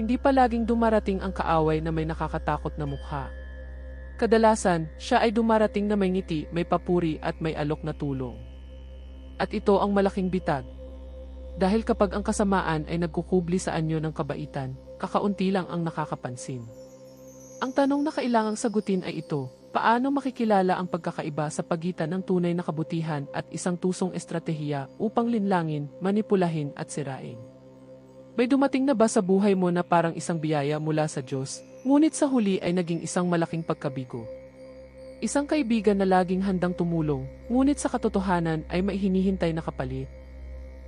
Hindi palaging dumarating ang kaaway na may nakakatakot na mukha. Kadalasan, siya ay dumarating na may ngiti, may papuri at may alok na tulong. At ito ang malaking bitag. Dahil kapag ang kasamaan ay nagkukubli sa anyo ng kabaitan, kakaunti lang ang nakakapansin. Ang tanong na kailangang sagutin ay ito, paano makikilala ang pagkakaiba sa pagitan ng tunay na kabutihan at isang tusong estratehiya upang linlangin, manipulahin at sirain? May dumating na ba sa buhay mo na parang isang biyaya mula sa Diyos, ngunit sa huli ay naging isang malaking pagkabigo? Isang kaibigan na laging handang tumulong, ngunit sa katotohanan ay may hinihintay na kapalit?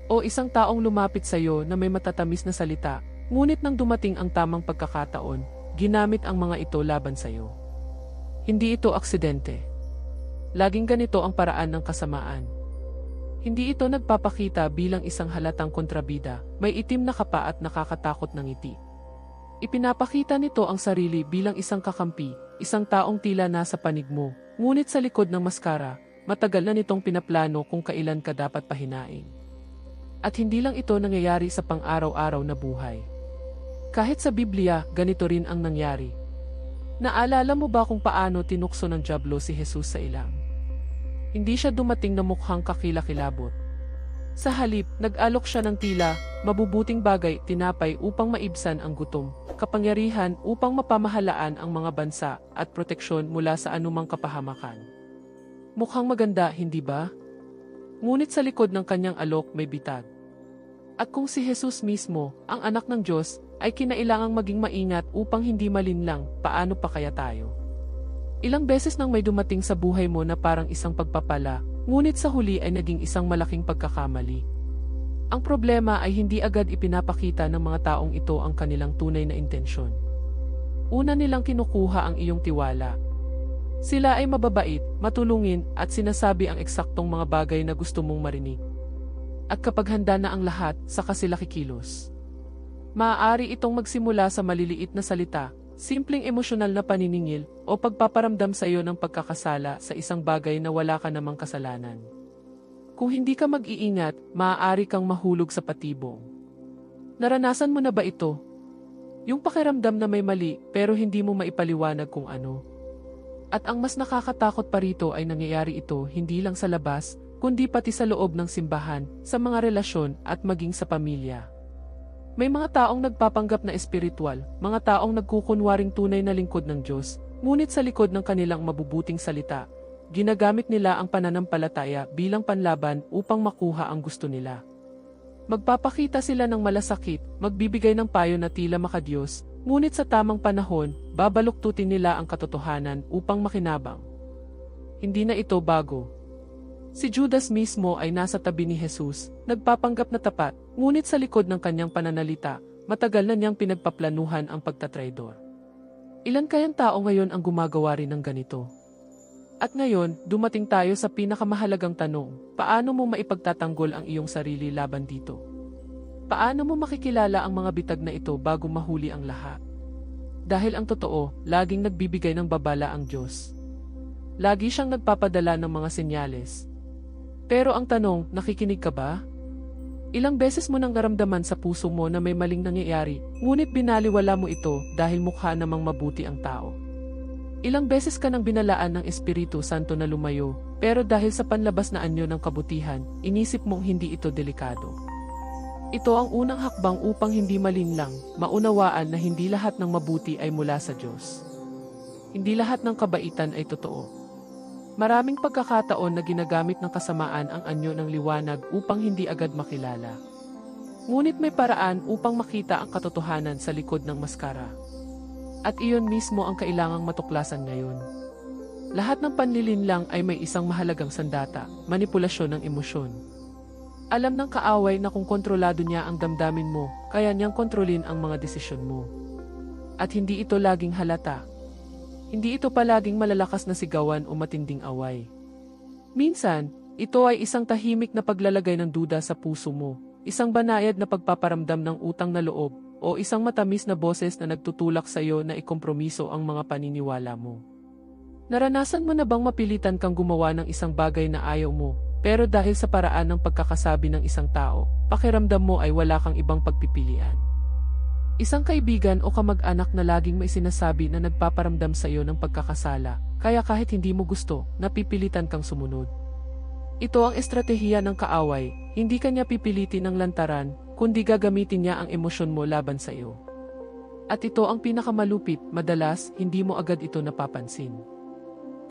O isang taong lumapit sa iyo na may matatamis na salita, ngunit nang dumating ang tamang pagkakataon, ginamit ang mga ito laban sa iyo? Hindi ito aksidente. Laging ganito ang paraan ng kasamaan. Hindi ito nagpapakita bilang isang halatang kontrabida, may itim na kapa at nakakatakot ng ngiti. Ipinapakita nito ang sarili bilang isang kakampi, isang taong tila nasa panig mo, ngunit sa likod ng maskara, matagal na nitong pinaplano kung kailan ka dapat pahinaing. At hindi lang ito nangyayari sa pang-araw-araw na buhay. Kahit sa Biblia, ganito rin ang nangyari. Naalala mo ba kung paano tinukso ng Diablo si Jesus sa ilang? Hindi siya dumating na mukhang kakilakilabot. Sa halip, nag-alok siya ng tila, mabubuting bagay, tinapay upang maibsan ang gutom, kapangyarihan upang mapamahalaan ang mga bansa, at proteksyon mula sa anumang kapahamakan. Mukhang maganda, hindi ba? Ngunit sa likod ng kanyang alok may bitag. At kung si Jesus mismo, ang anak ng Diyos, ay kinailangang maging maingat upang hindi malinlang, paano pa kaya tayo? Ilang beses nang may dumating sa buhay mo na parang isang pagpapala, ngunit sa huli ay naging isang malaking pagkakamali. Ang problema ay hindi agad ipinapakita ng mga taong ito ang kanilang tunay na intensyon. Una nilang kinukuha ang iyong tiwala. Sila ay mababait, matulungin at sinasabi ang eksaktong mga bagay na gusto mong marinig. At kapag handa na ang lahat, saka sila kikilos. Maaari itong magsimula sa maliliit na salita, simpleng emosyonal na paniningil, o pagpaparamdam sa iyo ng pagkakasala sa isang bagay na wala ka namang kasalanan. Kung hindi ka mag-iingat, maaari kang mahulog sa patibong. Naranasan mo na ba ito? Yung pakiramdam na may mali pero hindi mo maipaliwanag kung ano. At ang mas nakakatakot pa rito ay nangyayari ito hindi lang sa labas, kundi pati sa loob ng simbahan, sa mga relasyon at maging sa pamilya. May mga taong nagpapanggap na espiritual, mga taong nagkukunwaring tunay na lingkod ng Diyos, ngunit sa likod ng kanilang mabubuting salita, ginagamit nila ang pananampalataya bilang panlaban upang makuha ang gusto nila. Magpapakita sila ng malasakit, magbibigay ng payo na tila makadiyos, ngunit sa tamang panahon, babaluktutin nila ang katotohanan upang makinabang. Hindi na ito bago, Si Judas mismo ay nasa tabi ni Jesus, nagpapanggap na tapat, ngunit sa likod ng kanyang pananalita, matagal na niyang pinagpaplanuhan ang pagtatraidor. Ilan kayang tao ngayon ang gumagawa rin ng ganito? At ngayon, dumating tayo sa pinakamahalagang tanong, paano mo maipagtatanggol ang iyong sarili laban dito? Paano mo makikilala ang mga bitag na ito bago mahuli ang lahat? Dahil ang totoo, laging nagbibigay ng babala ang Diyos. Lagi siyang nagpapadala ng mga senyales, pero ang tanong, nakikinig ka ba? Ilang beses mo nang naramdaman sa puso mo na may maling nangyayari, ngunit binaliwala mo ito dahil mukha namang mabuti ang tao. Ilang beses ka nang binalaan ng Espiritu Santo na lumayo, pero dahil sa panlabas na anyo ng kabutihan, inisip mong hindi ito delikado. Ito ang unang hakbang upang hindi malinlang, maunawaan na hindi lahat ng mabuti ay mula sa Diyos. Hindi lahat ng kabaitan ay totoo. Maraming pagkakataon na ginagamit ng kasamaan ang anyo ng liwanag upang hindi agad makilala. Ngunit may paraan upang makita ang katotohanan sa likod ng maskara. At iyon mismo ang kailangang matuklasan ngayon. Lahat ng panlilinlang ay may isang mahalagang sandata, manipulasyon ng emosyon. Alam ng kaaway na kung kontrolado niya ang damdamin mo, kaya niyang kontrolin ang mga desisyon mo. At hindi ito laging halata, hindi ito palaging malalakas na sigawan o matinding away. Minsan, ito ay isang tahimik na paglalagay ng duda sa puso mo, isang banayad na pagpaparamdam ng utang na loob, o isang matamis na boses na nagtutulak sa iyo na ikompromiso ang mga paniniwala mo. Naranasan mo na bang mapilitan kang gumawa ng isang bagay na ayaw mo, pero dahil sa paraan ng pagkakasabi ng isang tao, pakiramdam mo ay wala kang ibang pagpipilian? Isang kaibigan o kamag-anak na laging may sinasabi na nagpaparamdam sa iyo ng pagkakasala, kaya kahit hindi mo gusto, napipilitan kang sumunod. Ito ang estratehiya ng kaaway, hindi kanya pipilitin ng lantaran, kundi gagamitin niya ang emosyon mo laban sa iyo. At ito ang pinakamalupit, madalas, hindi mo agad ito napapansin.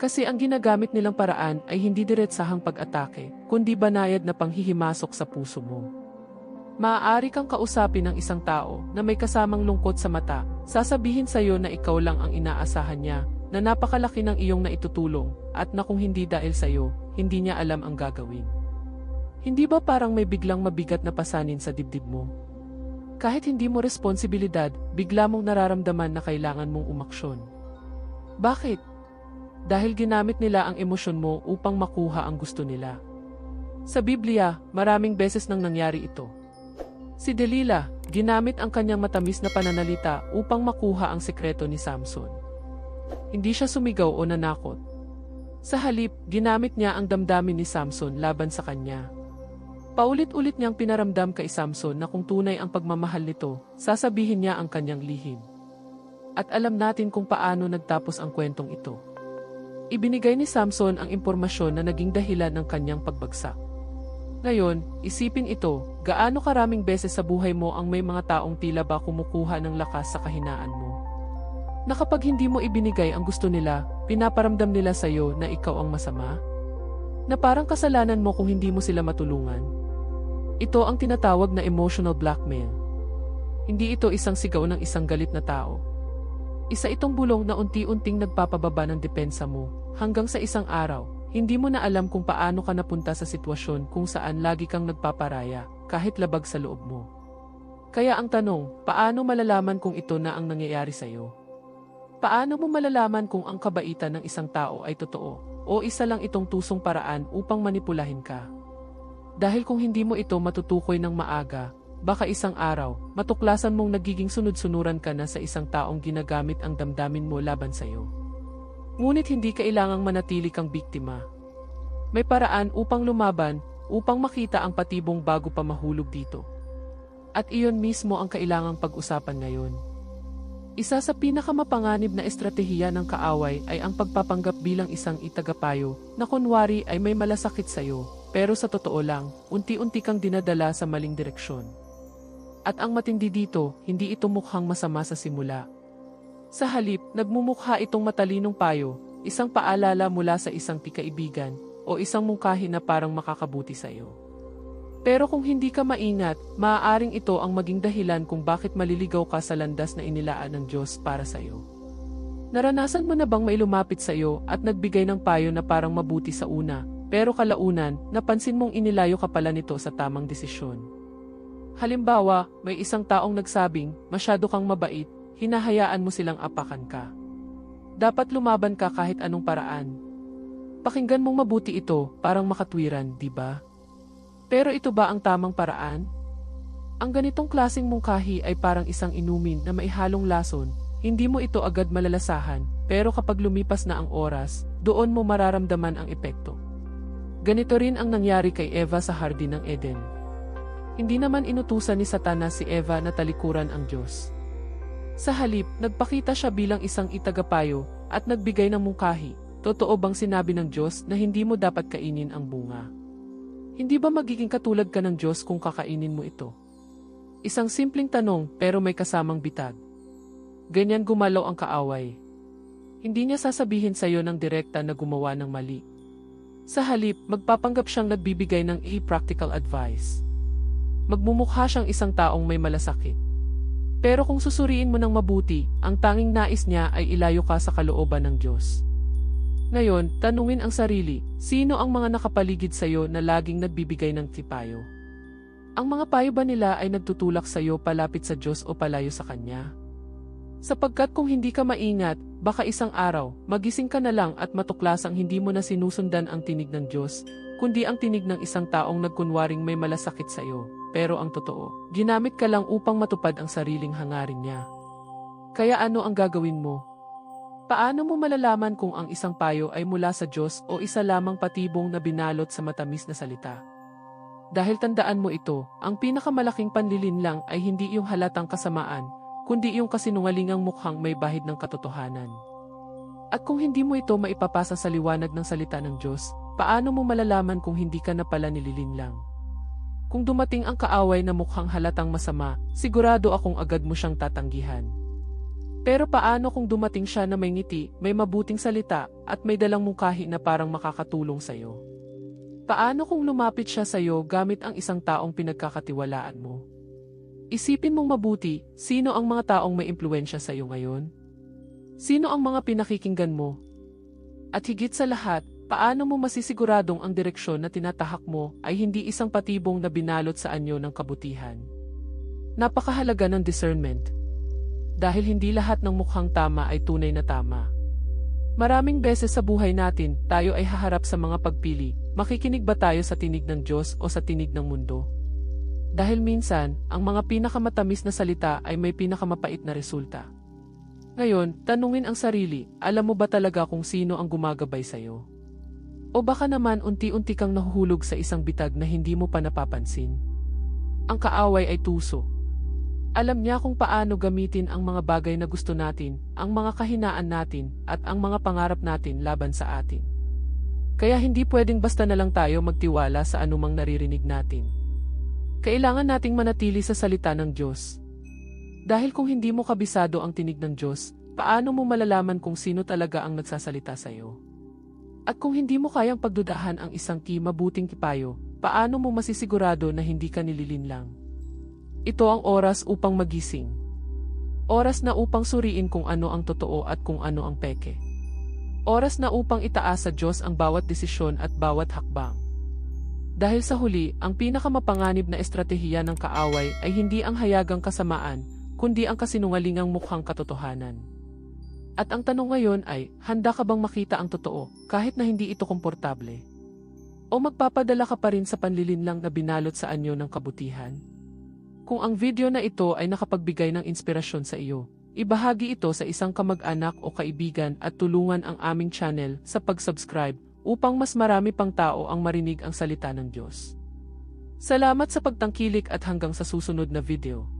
Kasi ang ginagamit nilang paraan ay hindi diretsahang pag-atake, kundi banayad na panghihimasok sa puso mo. Maaari kang kausapin ng isang tao na may kasamang lungkot sa mata, sasabihin sa iyo na ikaw lang ang inaasahan niya, na napakalaki ng iyong naitutulong, at na kung hindi dahil sa iyo, hindi niya alam ang gagawin. Hindi ba parang may biglang mabigat na pasanin sa dibdib mo? Kahit hindi mo responsibilidad, bigla mong nararamdaman na kailangan mong umaksyon. Bakit? Dahil ginamit nila ang emosyon mo upang makuha ang gusto nila. Sa Biblia, maraming beses nang nangyari ito. Si Delilah, ginamit ang kanyang matamis na pananalita upang makuha ang sekreto ni Samson. Hindi siya sumigaw o nanakot. Sa halip, ginamit niya ang damdamin ni Samson laban sa kanya. Paulit-ulit niyang pinaramdam kay Samson na kung tunay ang pagmamahal nito, sasabihin niya ang kanyang lihim. At alam natin kung paano nagtapos ang kwentong ito. Ibinigay ni Samson ang impormasyon na naging dahilan ng kanyang pagbagsak. Ngayon, isipin ito, gaano karaming beses sa buhay mo ang may mga taong tila ba kumukuha ng lakas sa kahinaan mo. Na kapag hindi mo ibinigay ang gusto nila, pinaparamdam nila sa iyo na ikaw ang masama? Na parang kasalanan mo kung hindi mo sila matulungan? Ito ang tinatawag na emotional blackmail. Hindi ito isang sigaw ng isang galit na tao. Isa itong bulong na unti-unting nagpapababa ng depensa mo, hanggang sa isang araw, hindi mo na alam kung paano ka napunta sa sitwasyon kung saan lagi kang nagpaparaya, kahit labag sa loob mo. Kaya ang tanong, paano malalaman kung ito na ang nangyayari sa iyo? Paano mo malalaman kung ang kabaitan ng isang tao ay totoo, o isa lang itong tusong paraan upang manipulahin ka? Dahil kung hindi mo ito matutukoy ng maaga, baka isang araw, matuklasan mong nagiging sunod-sunuran ka na sa isang taong ginagamit ang damdamin mo laban sa iyo. Ngunit hindi kailangang manatili kang biktima. May paraan upang lumaban, upang makita ang patibong bago pa mahulog dito. At iyon mismo ang kailangang pag-usapan ngayon. Isa sa pinakamapanganib na estratehiya ng kaaway ay ang pagpapanggap bilang isang itagapayo na kunwari ay may malasakit sa iyo, pero sa totoo lang, unti-unti kang dinadala sa maling direksyon. At ang matindi dito, hindi ito mukhang masama sa simula, sa halip, nagmumukha itong matalinong payo, isang paalala mula sa isang tikaibigan, o isang mungkahi na parang makakabuti sa iyo. Pero kung hindi ka maingat, maaaring ito ang maging dahilan kung bakit maliligaw ka sa landas na inilaan ng Diyos para sa iyo. Naranasan mo na bang may lumapit sa iyo at nagbigay ng payo na parang mabuti sa una, pero kalaunan, napansin mong inilayo ka pala nito sa tamang desisyon? Halimbawa, may isang taong nagsabing, masyado kang mabait, hinahayaan mo silang apakan ka. Dapat lumaban ka kahit anong paraan. Pakinggan mong mabuti ito, parang makatwiran, di ba? Pero ito ba ang tamang paraan? Ang ganitong klasing mungkahi ay parang isang inumin na maihalong lason, hindi mo ito agad malalasahan, pero kapag lumipas na ang oras, doon mo mararamdaman ang epekto. Ganito rin ang nangyari kay Eva sa Hardin ng Eden. Hindi naman inutusan ni Satanas si Eva na talikuran ang Diyos. Sa halip, nagpakita siya bilang isang itagapayo at nagbigay ng mungkahi. Totoo bang sinabi ng Diyos na hindi mo dapat kainin ang bunga? Hindi ba magiging katulad ka ng Diyos kung kakainin mo ito? Isang simpleng tanong pero may kasamang bitag. Ganyan gumalaw ang kaaway. Hindi niya sasabihin sa iyo ng direkta na gumawa ng mali. Sa halip, magpapanggap siyang nagbibigay ng a-practical advice. Magmumukha siyang isang taong may malasakit pero kung susuriin mo ng mabuti, ang tanging nais niya ay ilayo ka sa kalooban ng Diyos. Ngayon, tanungin ang sarili, sino ang mga nakapaligid sa iyo na laging nagbibigay ng tipayo? Ang mga payo ba nila ay nagtutulak sa iyo palapit sa Diyos o palayo sa Kanya? Sapagkat kung hindi ka maingat, baka isang araw, magising ka na lang at matuklasang hindi mo na sinusundan ang tinig ng Diyos, kundi ang tinig ng isang taong nagkunwaring may malasakit sa iyo. Pero ang totoo, ginamit ka lang upang matupad ang sariling hangarin niya. Kaya ano ang gagawin mo? Paano mo malalaman kung ang isang payo ay mula sa Diyos o isa lamang patibong na binalot sa matamis na salita? Dahil tandaan mo ito, ang pinakamalaking panlilin lang ay hindi yung halatang kasamaan, kundi iyong kasinungalingang mukhang may bahid ng katotohanan. At kung hindi mo ito maipapasa sa liwanag ng salita ng Diyos, paano mo malalaman kung hindi ka na pala nililinlang? Kung dumating ang kaaway na mukhang halatang masama, sigurado akong agad mo siyang tatanggihan. Pero paano kung dumating siya na may ngiti, may mabuting salita, at may dalang mungkahi na parang makakatulong sa'yo? Paano kung lumapit siya sa'yo gamit ang isang taong pinagkakatiwalaan mo? Isipin mong mabuti, sino ang mga taong may impluensya sa'yo ngayon? Sino ang mga pinakikinggan mo? At higit sa lahat, paano mo masisiguradong ang direksyon na tinatahak mo ay hindi isang patibong na binalot sa anyo ng kabutihan? Napakahalaga ng discernment. Dahil hindi lahat ng mukhang tama ay tunay na tama. Maraming beses sa buhay natin, tayo ay haharap sa mga pagpili, makikinig ba tayo sa tinig ng Diyos o sa tinig ng mundo? Dahil minsan, ang mga pinakamatamis na salita ay may pinakamapait na resulta. Ngayon, tanungin ang sarili, alam mo ba talaga kung sino ang gumagabay sa'yo? O baka naman unti-unti kang nahuhulog sa isang bitag na hindi mo pa napapansin? Ang kaaway ay tuso. Alam niya kung paano gamitin ang mga bagay na gusto natin, ang mga kahinaan natin, at ang mga pangarap natin laban sa atin. Kaya hindi pwedeng basta na lang tayo magtiwala sa anumang naririnig natin. Kailangan nating manatili sa salita ng Diyos. Dahil kung hindi mo kabisado ang tinig ng Diyos, paano mo malalaman kung sino talaga ang nagsasalita sa iyo? At kung hindi mo kayang pagdudahan ang isang ki mabuting kipayo, paano mo masisigurado na hindi ka nililinlang? Ito ang oras upang magising. Oras na upang suriin kung ano ang totoo at kung ano ang peke. Oras na upang itaas sa Diyos ang bawat desisyon at bawat hakbang. Dahil sa huli, ang pinakamapanganib na estratehiya ng kaaway ay hindi ang hayagang kasamaan, kundi ang kasinungalingang mukhang katotohanan. At ang tanong ngayon ay, handa ka bang makita ang totoo, kahit na hindi ito komportable? O magpapadala ka pa rin sa panlilinlang na binalot sa anyo ng kabutihan? Kung ang video na ito ay nakapagbigay ng inspirasyon sa iyo, ibahagi ito sa isang kamag-anak o kaibigan at tulungan ang aming channel sa pag-subscribe upang mas marami pang tao ang marinig ang salita ng Diyos. Salamat sa pagtangkilik at hanggang sa susunod na video.